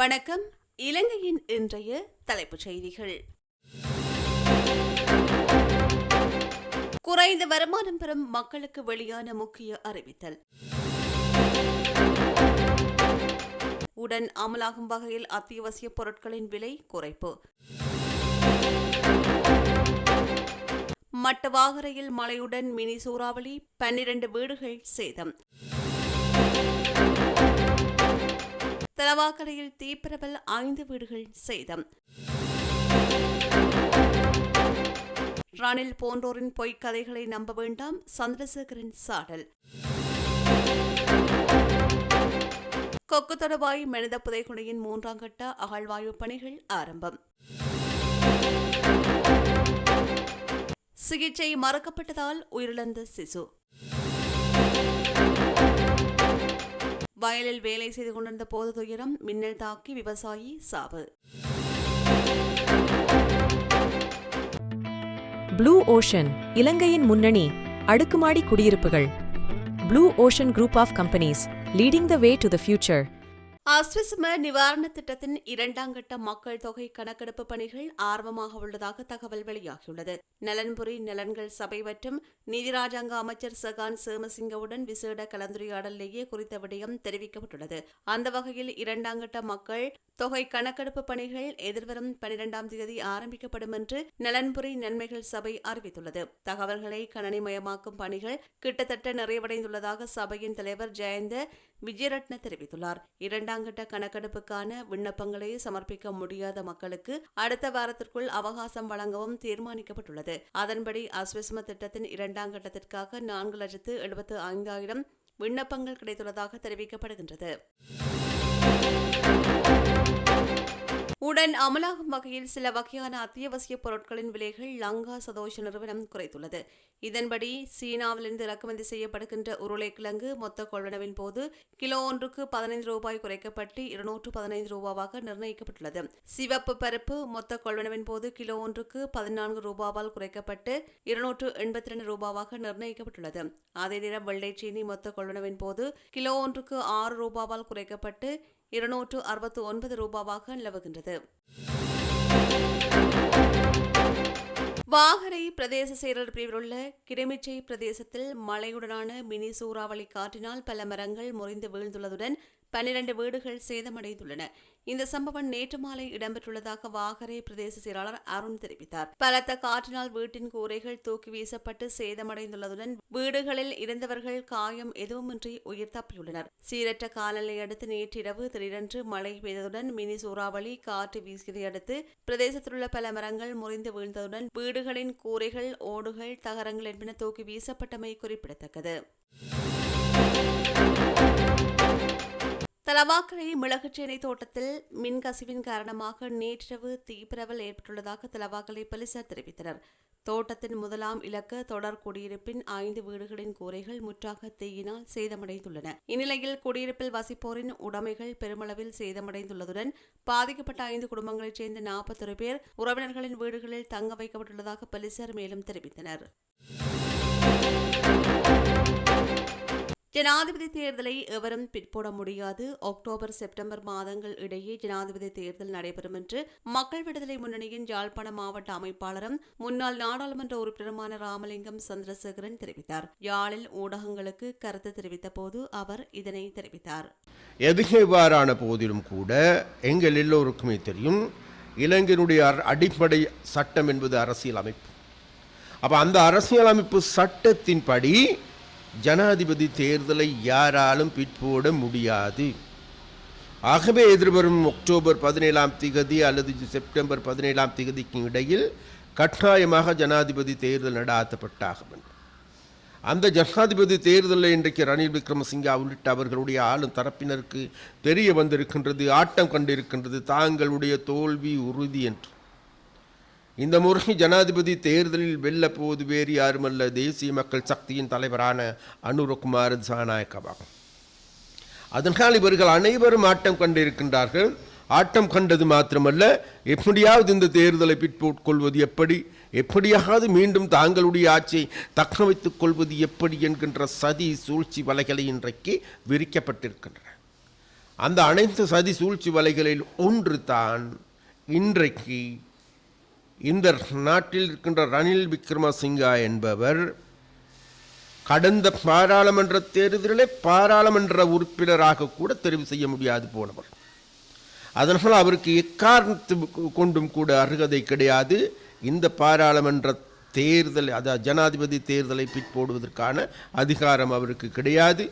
வணக்கம். இலங்கையின் இன்றைய தலைப்புச் செய்திகள். குறைந்த வருமானம் பெறும் மக்களுக்கு வெளியான முக்கிய அறிவித்தல். உடன் அமலாகும் வகையில் அத்தியாவசிய பொருட்களின் விலை குறைப்பு. மட்டவாகரையில் மழையுடன் மினி சூறாவளி பன்னிரண்டு வீடுகள் சேதம். தலவாக்கலையில் தீப்பரவல் ஐந்து வீடுகள் சேதம். ரணில் போன்றோரின் பொய்க் கதைகளை நம்ப வேண்டாம். சந்திரசேகரன் சாடல். கொக்கு தொடர்பாய் மனித புதைக்குழியின் மூன்றாம் கட்ட அகழ்வாய்வு பணிகள் ஆரம்பம். சிகிச்சை மறக்கப்பட்டதால் உயிரிழந்த சிசு. வயலில் வேலை செய்து கொண்டிருந்த போது துயரம் மின்னல் தாக்கி விவசாயி சாவு. ப்ளூ ஓஷன் இலங்கையின் முன்னணி அடுக்குமாடி குடியிருப்புகள். Blue ocean group of companies leading the way to the future. Aswesuma நிவாரண திட்டத்தின் இரண்டாம் கட்ட மக்கள் தொகை கணக்கெடுப்பு பணிகள் ஆர்வமாக உள்ளதாக தகவல் வெளியாகியுள்ளது. நலன்புரி நலன்கள் சபை மற்றும் நிதி ராஜாங்க அமைச்சர் சகான் சேமசிங்கவுடன் விசேட கலந்துரையாடலேயே குறித்த விடயம் தெரிவிக்கப்பட்டுள்ளது. அந்த வகையில் இரண்டாம் கட்ட மக்கள் தொகை கணக்கெடுப்பு பணிகள் எதிர்வரும் பனிரெண்டாம் தேதி ஆரம்பிக்கப்படும் என்று நலன்புரி நன்மைகள் சபை அறிவித்துள்ளது. தகவல்களை கணனிமயமாக்கும் பணிகள் கிட்டத்தட்ட நிறைவடைந்துள்ளதாக சபையின் தலைவர் ஜெயந்த விஜயரட்ன தெரிவித்துள்ளார். இரண்டாம் கட்ட கணக்கெடுப்புக்கான விண்ணப்பங்களை சமர்ப்பிக்க முடியாத மக்களுக்கு அடுத்த வாரத்திற்குள் அவகாசம் வழங்கவும் தீர்மானிக்கப்பட்டுள்ளது. அதன்படி அஸ்விஸ்ம திட்டத்தின் இரண்டாம் கட்டத்திற்காக நான்கு லட்சத்து எழுபத்து ஐந்தாயிரம் விண்ணப்பங்கள் கிடைத்துள்ளதாக தெரிவிக்கப்படுகின்றது. உடன் அமலாகும் வகையில் சில வகையான அத்தியாவசிய பொருட்களின் விலைகள் லங்கா சதோஷ நிறுவனம் குறைத்துள்ளது. இதன்படி சீனாவிலிருந்து இறக்குமதி செய்யப்படுகின்ற உருளைக்கிழங்கு மொத்த கொள்வனவின் போது கிலோ ஒன்றுக்கு பதினைந்து ரூபாய் குறைக்கப்பட்டு இருநூற்று பதினைந்து ரூபாவாக நிர்ணயிக்கப்பட்டுள்ளது. சிவப்பு பருப்பு மொத்த கொள்வனவின் போது கிலோ ஒன்றுக்கு பதினான்கு ரூபாவால் குறைக்கப்பட்டு இருநூற்று எண்பத்தி ரெண்டு ரூபாவாக நிர்ணயிக்கப்பட்டுள்ளது. அதே நேரம் வெள்ளை சீனி மொத்த கொள்வனவின் போது கிலோ ஒன்றுக்கு ஆறு ரூபாவால் குறைக்கப்பட்டு இருநூற்று அறுபத்து ஒன்பது ரூபாவாக நிலவுகின்றது. வாகரை பிரதேச செயலர் பிரிவில் உள்ள கிடமிச்சை பிரதேசத்தில் மழையுடனான மினி சூறாவளி காற்றினால் பல மரங்கள் முறிந்து வீழ்ந்துள்ளதுடன் பன்னிரண்டு வீடுகள் சேதமடைந்துள்ளன. இந்த சம்பவம் நேற்று மாலை இடம்பெற்றுள்ளதாக வாகரை பிரதேச செயலாளர் அருண் தெரிவித்தார். பலத்த காற்றினால் வீட்டின் கூரைகள் தூக்கி வீசப்பட்டு சேதமடைந்துள்ளதுடன் வீடுகளில் இருந்தவர்கள் காயம் எதுவுமின்றி உயிர் தப்பியுள்ளனர் சீரற்ற காலநிலை அடுத்து நேற்றிரவு திடீரென்று மழை பெய்ததுடன் மினி சூறாவளி காற்று வீசியதை அடுத்து பல மரங்கள் முறிந்து வீழ்ந்ததுடன் வீடுகளின் கூரைகள் ஓடுகள் தகரங்கள் என்பன தூக்கி வீசப்பட்டமை குறிப்பிடத்தக்கது. தலவாக்கரை மிளகுச்சேனை தோட்டத்தில் மின்கசிவின் காரணமாக நேற்றிரவு தீப்பிரவல் ஏற்பட்டுள்ளதாக தலவாக்கலை போலீசார் தெரிவித்தனர். தோட்டத்தின் முதலாம் இலக்க தொடர் குடியிருப்பின் ஐந்து வீடுகளின் கூரைகள் முற்றாக தீயினால் சேதமடைந்துள்ளன. இந்நிலையில் குடியிருப்பில் வசிப்போரின் உடைமைகள் பெருமளவில் சேதமடைந்துள்ளதுடன் பாதிக்கப்பட்ட ஐந்து குடும்பங்களைச் சேர்ந்த நாற்பத்தொரு பேர் உறவினர்களின் வீடுகளில் தங்க வைக்கப்பட்டுள்ளதாக போலீசார் மேலும் தெரிவித்தனர். ஜனாதிபதி தேர்தலை எவரும் பிற்போட முடியாது. அக்டோபர் செப்டம்பர் மாதங்கள் இடையே ஜனாதிபதி தேர்தல் நடைபெறும் என்று மக்கள் விடுதலை முன்னணியின் யாழ்ப்பாண மாவட்ட அமைப்பாளரும் முன்னாள் நாடாளுமன்ற உறுப்பினருமான ராமலிங்கம் சந்திரசேகரன் தெரிவித்தார். யாழில் ஊடகங்களுக்கு கருத்து தெரிவித்த போது அவர் இதனை தெரிவித்தார். எது எவ்வாறான போதிலும் கூட எங்கள் எல்லோருக்குமே தெரியும் இலங்கையினுடைய அடிப்படை சட்டம் என்பது அரசியல் அமைப்பு அப்போ அந்த அரசியல் அமைப்பு சட்டத்தின்படி ஜனாதிபதி தேர்தலை யாராலும் பிற்போட முடியாது. ஆகவே எதிர்வரும் அக்டோபர் பதினேழாம் திகதி அல்லது செப்டம்பர் பதினேழாம் திகதிக்கு இடையில் கட்டாயமாக ஜனாதிபதி தேர்தல் நடாத்தப்பட்டாக வேண்டும் அந்த ஜனாதிபதி தேர்தலில் இன்றைக்கு ரணில் விக்ரமசிங்கா உள்ளிட்ட அவர்களுடைய ஆளும் தரப்பினருக்கு தெரிய வந்திருக்கின்றது ஆட்டம் கண்டிருக்கின்றது தாங்களுடைய தோல்வி உறுதி என்று. இந்த முறை ஜனாதிபதி தேர்தலில் வெல்ல போது வேறு யாருமல்ல தேசிய மக்கள் சக்தியின் தலைவரான அனுரகுமார் சாநாயக்கவாகும் அதனால் இவர்கள் அனைவரும் ஆட்டம் கண்டிருக்கின்றார்கள். ஆட்டம் கண்டது மாத்திரமல்ல எப்படியாவது இந்த தேர்தலை பிற்போட்கொள்வது எப்படி எப்படியாவது மீண்டும் தாங்களுடைய ஆட்சியை தக்க வைத்துக் கொள்வது எப்படி என்கின்ற சதி சூழ்ச்சி வலைகளை இன்றைக்கு விரிக்கப்பட்டிருக்கின்றன. அந்த அனைத்து சதி சூழ்ச்சி வலைகளில் ஒன்று தான் இன்றைக்கு இந்த நாட்டில் இருக்கின்ற ரணில் விக்ரமசிங்கா என்பவர் கடந்த பாராளுமன்ற தேர்தலிலே பாராளுமன்ற உறுப்பினராக கூட தெரிவு செய்ய முடியாது போனவர் அதனால் அவருக்கு எக்காரணத்து கொண்டும் கூட அருகதை கிடையாது. இந்த பாராளுமன்ற தேர்தல் அதாவது ஜனாதிபதி தேர்தலை பிற்போடுவதற்கான அதிகாரம் அவருக்கு கிடையாது.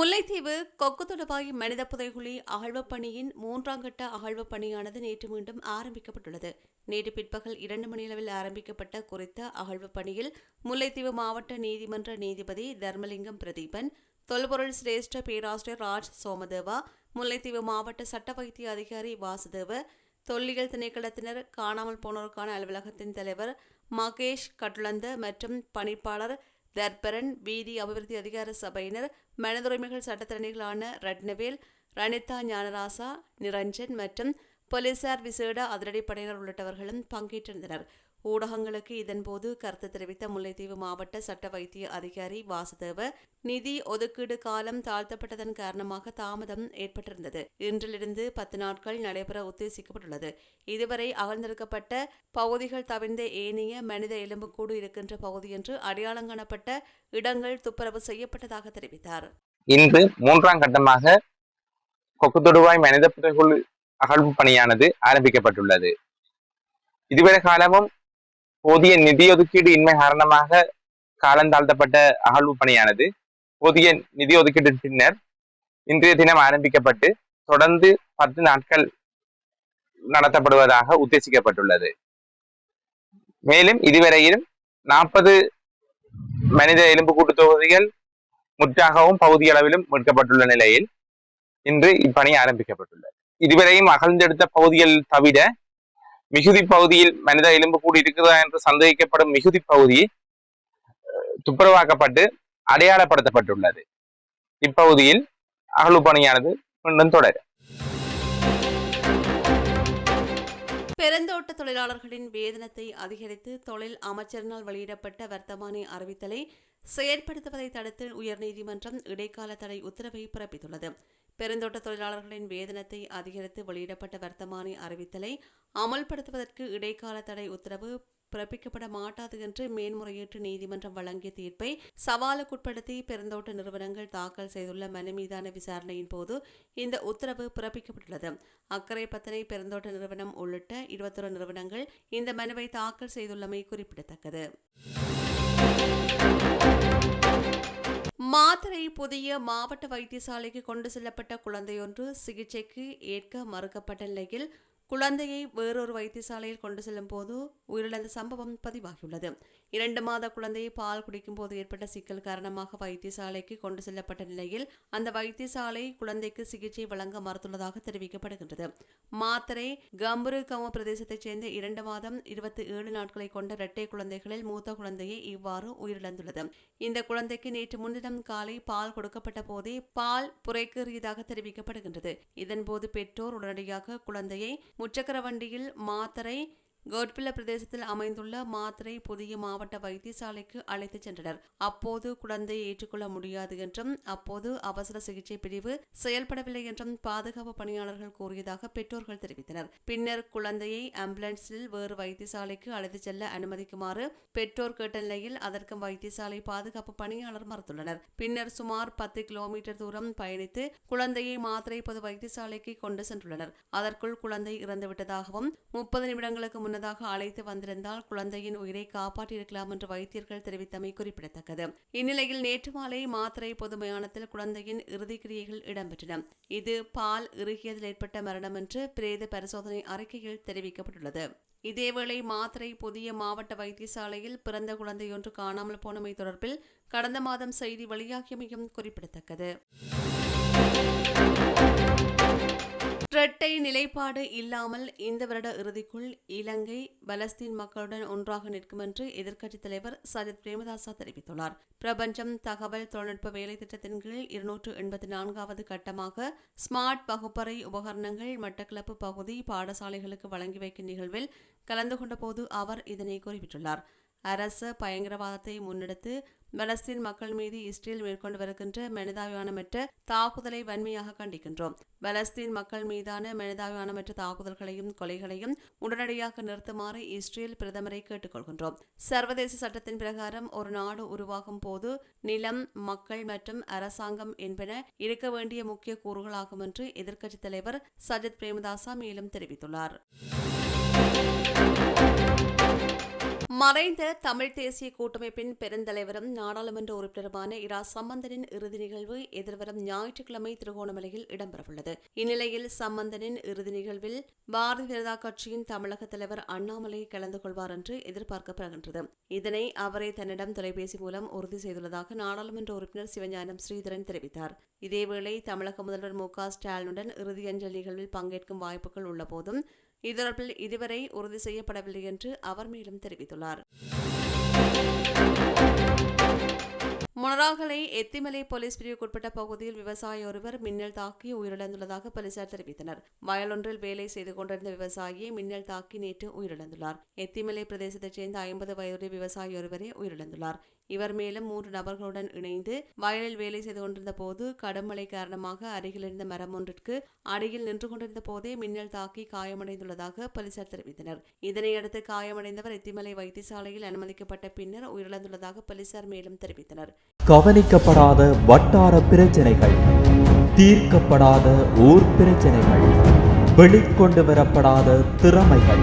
முல்லைத்தீவு கொக்கு தொடர்பாய் மனித புதைகுழி அகழ்வுப் பணியின் மூன்றாம் கட்ட அகழ்வுப் பணியானது நேற்று மீண்டும் ஆரம்பிக்கப்பட்டுள்ளது. நேற்று பிற்பகல் இரண்டு மணியளவில் ஆரம்பிக்கப்பட்ட குறித்த அகழ்வுப் பணியில் முல்லைத்தீவு மாவட்ட நீதிமன்ற நீதிபதி தர்மலிங்கம் பிரதீபன் தொல்பொருள் சிரேஷ்ட பேராசிரியர் ராஜ் சோமதேவா முல்லைத்தீவு மாவட்ட சட்ட வைத்திய அதிகாரி வாசுதேவ தொல்லியல் திணைக்களத்தினர் காணாமல் போனோருக்கான அலுவலகத்தின் தலைவர் மகேஷ் கட்டுலந்த மற்றும் பணிப்பாளர் தர்பரன் வீதி அபிவிருத்தி அதிகார சபையினர் மனதுரிமைகள் சட்டத்திறனிகளான ரட்னவேல் ரணிதா ஞானராசா நிரஞ்சன் மற்றும் போலீசார் விசேட அதிரடிப்படையினர் உள்ளிட்டவர்களும் பங்கேற்றிருந்தனர். ஊடகங்களுக்கு இதன்போது கருத்து தெரிவித்த முல்லைத்தீவு மாவட்ட சட்ட வைத்திய அதிகாரி வாசுதேவ நிதி ஒதுக்கீடு காலம் தாழ்த்தப்பட்டதன் காரணமாக தாமதம் ஏற்பட்டிருந்தது. இன்றிலிருந்து பத்து நாட்கள் நடைபெற உத்தேசிக்கப்பட்டுள்ளது. இதுவரை அகழ்ந்தெடுக்கப்பட்ட பகுதிகள் தவிர்ந்த ஏனைய மனித எலும்புக்கூடு இருக்கின்ற பகுதி என்று அடையாளம் காணப்பட்ட இடங்கள் துப்புரவு செய்யப்பட்டதாக தெரிவித்தார். இன்று மூன்றாம் கட்டமாக கொக்குத்தொடுவாய் மனித அகழ்வு பணியானது ஆரம்பிக்கப்பட்டுள்ளது. இதுவரை காலமும் போதிய நிதி ஒதுக்கீடு இன்மை காரணமாக காலந்தாழ்த்தப்பட்ட அகழ்வு பணியானது. புதிய நிதி ஒதுக்கீடு பின்னர் இன்றைய தினம் ஆரம்பிக்கப்பட்டு தொடர்ந்து பத்து நாட்கள் நடத்தப்படுவதாக உத்தேசிக்கப்பட்டுள்ளது. மேலும் இதுவரையிலும் நாற்பது மனித எலும்புக்கூட்டு தொகுதிகள் முற்றாகவும் பகுதியளவிலும் மீட்கப்பட்டுள்ள நிலையில் இன்று இப்பணி ஆரம்பிக்கப்பட்டுள்ளது. இதுவரையும் அகழ்ந்தெடுத்த பகுதிகள் தவிர மிகுதி பகுதியில் மனித எலும்புக்கூடு இருக்கிறதா என்று சந்தேகிக்கப்படும் மிகுதி பகுதி துப்புரவாக்கப்பட்டு அடையாளப்படுத்தப்பட்டுள்ளது. இப்பகுதியில் அகழ்வு பணியானது மீண்டும் தொடரும் பெருந்தோட்ட தொழிலாளர்களின் வேதனத்தை அதிகரித்து தொழில் அமைச்சரினால் வெளியிடப்பட்ட வர்த்தமானி அறிவித்தலை செயற்படுத்துவதை தடுத்து உயர்நீதிமன்றம் இடைக்கால தடை உத்தரவை பிறப்பித்துள்ளது. பெருந்தோட்ட தொழிலாளர்களின் வேதனத்தை அதிகரித்து வெளியிடப்பட்ட வர்த்தமானி அறிவித்தலை அமல்படுத்துவதற்கு இடைக்கால தடை உத்தரவு பிறப்பிக்கப்பட மாட்டாது என்று மேன்முறையீட்டு நீதிமன்றம் வழங்கிய தீர்ப்பை சவாலுக்குட்படுத்தி பெருந்தோட்ட நிறுவனங்கள் தாக்கல் செய்துள்ள மனு மீதான விசாரணையின் போது இந்த உத்தரவு பிறப்பிக்கப்பட்டுள்ளது. அக்கரை பத்தனை பெருந்தோட்ட நிறுவனம் உள்ளிட்ட இருபத்தொரு நிறுவனங்கள் இந்த மனுவை தாக்கல் செய்துள்ளமை குறிப்பிடத்தக்கது. மாத்தறை புதிய மாவட்ட வைத்தியசாலைக்கு கொண்டு செல்லப்பட்ட குழந்தையொன்று சிகிச்சைக்கு ஏற்க மறுக்கப்பட்ட நிலையில் குழந்தையை வேறொரு வைத்தியசாலையில் கொண்டு செல்லும் போது உயிரிழந்த சம்பவம் பதிவாகியுள்ளது. இரண்டு மாத குழந்தையை பால் குடிக்கும் போது ஏற்பட்ட சிக்கல் காரணமாக வைத்தியசாலைக்கு கொண்டு செல்லப்பட்ட நிலையில் அந்த வைத்தியசாலை குழந்தைக்கு சிகிச்சை வழங்க மறுத்துள்ளதாக தெரிவிக்கப்படுகின்றது. மாத்தரை கம்புரு கம பிரதேசத்தைச் சேர்ந்த இரண்டு மாதம் இருபத்தி ஏழு நாட்களை கொண்ட இரட்டை குழந்தைகளில் மூத்த குழந்தையை இவ்வாறு உயிரிழந்துள்ளது. இந்த குழந்தைக்கு நேற்று முன்தினம் காலை பால் கொடுக்கப்பட்ட போதே பால் புரைக்கேறியதாக தெரிவிக்கப்படுகின்றது. இதன்போது பெற்றோர் உடனடியாக குழந்தையை முச்சக்கர வண்டியில் மாத்தரை கோட்பில்ல பிரதேசத்தில் அமைந்துள்ள மாத்திரை புதிய மாவட்ட வைத்தியசாலைக்கு அழைத்துச் சென்றனர். அப்போது குழந்தையை ஏற்றுக்கொள்ள முடியாது என்றும் அப்போது அவசர சிகிச்சை பிரிவு செயல்படவில்லை என்றும் பாதுகாப்பு பணியாளர்கள் கூறியதாக பெற்றோர்கள் தெரிவித்தனர். பின்னர் குழந்தையை ஆம்புலன்ஸில் வேறு வைத்தியசாலைக்கு அழைத்துச் செல்ல அனுமதிக்குமாறு பெற்றோர் கேட்ட நிலையில் அதற்கு வைத்தியசாலை பாதுகாப்பு பணியாளர் மறுத்துள்ளனர். பின்னர் சுமார் பத்து கிலோமீட்டர் தூரம் பயணித்து குழந்தையை மாத்திரை பொது வைத்தியசாலைக்கு கொண்டு சென்றுள்ளனர். அதற்குள் குழந்தை இறந்துவிட்டதாகவும் முப்பது நிமிடங்களுக்கு முன்னதாக அழைத்து வந்திருந்தால் குழந்தையின் உயிரை காப்பாற்றியிருக்கலாம் என்று வைத்தியர்கள் தெரிவித்தமை குறிப்பிடத்தக்கது. இந்நிலையில் நேற்று மாலை மாத்திரை பொது மயானத்தில் குழந்தையின் இறுதிக்கிரியைகள் இடம்பெற்றன. இது பால் இறுகியதில் ஏற்பட்ட மரணம் என்று பிரேத பரிசோதனை அறிக்கையில் தெரிவிக்கப்பட்டுள்ளது. இதேவேளை மாத்திரை புதிய மாவட்ட வைத்தியசாலையில் பிறந்த குழந்தையொன்று காணாமல் போனமை தொடர்பில் கடந்த மாதம் செய்தி வெளியாகியமையும் குறிப்பிடத்தக்கது. இரட்டை நிலைப்பாடு இல்லாமல் இந்த வருட இறுதிக்குள் இலங்கை பலஸ்தீன் மக்களுடன் ஒன்றாக நிற்கும் என்று எதிர்க்கட்சித் தலைவர் சஜித் பிரேமதாசா தெரிவித்துள்ளார். பிரபஞ்சம் தகவல் தொழில்நுட்ப வேலை திட்டத்தின் கீழ் இருநூற்று எண்பத்தி நான்காவது கட்டமாக ஸ்மார்ட் வகுப்பறை உபகரணங்கள் மட்டக்களப்பு பகுதி பாடசாலைகளுக்கு வழங்கி வைக்கும் நிகழ்வில் கலந்து கொண்டபோது அவர் இதனை குறிப்பிட்டுள்ளார். அரச பயங்கரவாதத்தை முன்னெடுத்து பலஸ்தீன் மக்கள் மீது இஸ்ரேல் மேற்கொண்டு வருகின்ற மனிதாபிமானமற்ற தாக்குதலை வன்மையாக கண்டிக்கின்றோம். பலஸ்தீன் மக்கள் மீதான மனிதாபிமானமற்ற தாக்குதல்களையும் கொலைகளையும் உடனடியாக நிறுத்துமாறு இஸ்ரேல் பிரதமரை கேட்டுக்கொள்கின்றோம். சர்வதேச சட்டத்தின் பிரகாரம் ஒரு நாடு உருவாகும் போது நிலம் மக்கள் மற்றும் அரசாங்கம் என்பன இருக்க வேண்டிய முக்கிய கூறுகளாகும் என்று எதிர்க்கட்சித் தலைவர் சஜித் பிரேமதாசா மேலும் தெரிவித்துள்ளார். மறைந்த தமிழ் தேசிய கூட்டமைப்பின் பெருந்தலைவரும் நாடாளுமன்ற உறுப்பினருமான இரா சம்பந்தனின் இறுதி நிகழ்வு எதிர்வரும் ஞாயிற்றுக்கிழமை திருகோணமலையில் இடம்பெறவுள்ளது. இந்நிலையில் சம்பந்தனின் இறுதி நிகழ்வில் பாரதிய ஜனதா கட்சியின் தமிழக தலைவர் அண்ணாமலை கலந்து கொள்வார் என்று எதிர்பார்க்கப்படுகின்றது. இதனை அவரே தன்னிடம் தொலைபேசி மூலம் உறுதி செய்துள்ளதாக நாடாளுமன்ற உறுப்பினர் சிவஞானம் ஸ்ரீதரன் தெரிவித்தார். இதேவேளை தமிழக முதல்வர் மு க ஸ்டாலினுடன் இறுதி அஞ்சல் நிகழ்வில் பங்கேற்கும் வாய்ப்புகள் உள்ளபோதும் இதொடர்பில் இதுவரை உறுதி செய்யப்படவில்லை என்று அவர் மேலும் தெரிவித்துள்ளார். மொனராகலை எத்திமலை போலீஸ் பிரிவுக்குட்பட்ட பகுதியில் விவசாயி ஒருவர் மின்னல் தாக்கி உயிரிழந்துள்ளதாக போலீசார் தெரிவித்தனர். வயலொன்றில் வேலை செய்து கொண்டிருந்த விவசாயியை மின்னல் தாக்கி நேற்று உயிரிழந்துள்ளார். எத்திமலை பிரதேசத்தைச் சேர்ந்த ஐம்பது வயதுடைய விவசாயி ஒருவரே உயிரிழந்துள்ளார். இவர் மேலும் மூன்று நபர்களுடன் இணைந்து வயலில் வேலை செய்து கொண்டிருந்த போது கடுமழை காரணமாக அருகில் இருந்த மரம் ஒன்றிற்கு அடியில் நின்று கொண்டிருந்த போதே மின்னல் தாக்கி காயமடைந்துள்ளதாக போலீசார் தெரிவித்தனர். இதனையடுத்து காயமடைந்தவர் எத்திமலை வைத்தியசாலையில் அனுமதிக்கப்பட்ட பின்னர் உயிரிழந்துள்ளதாக போலீசார் மேலும் தெரிவித்தனர். கவனிக்கப்படாத வட்டார பிரச்சனைகள் தீர்க்கப்படாத ஊர் பிரச்சனைகள் வெளிக்கொண்டு வரப்படாத திறமைகள்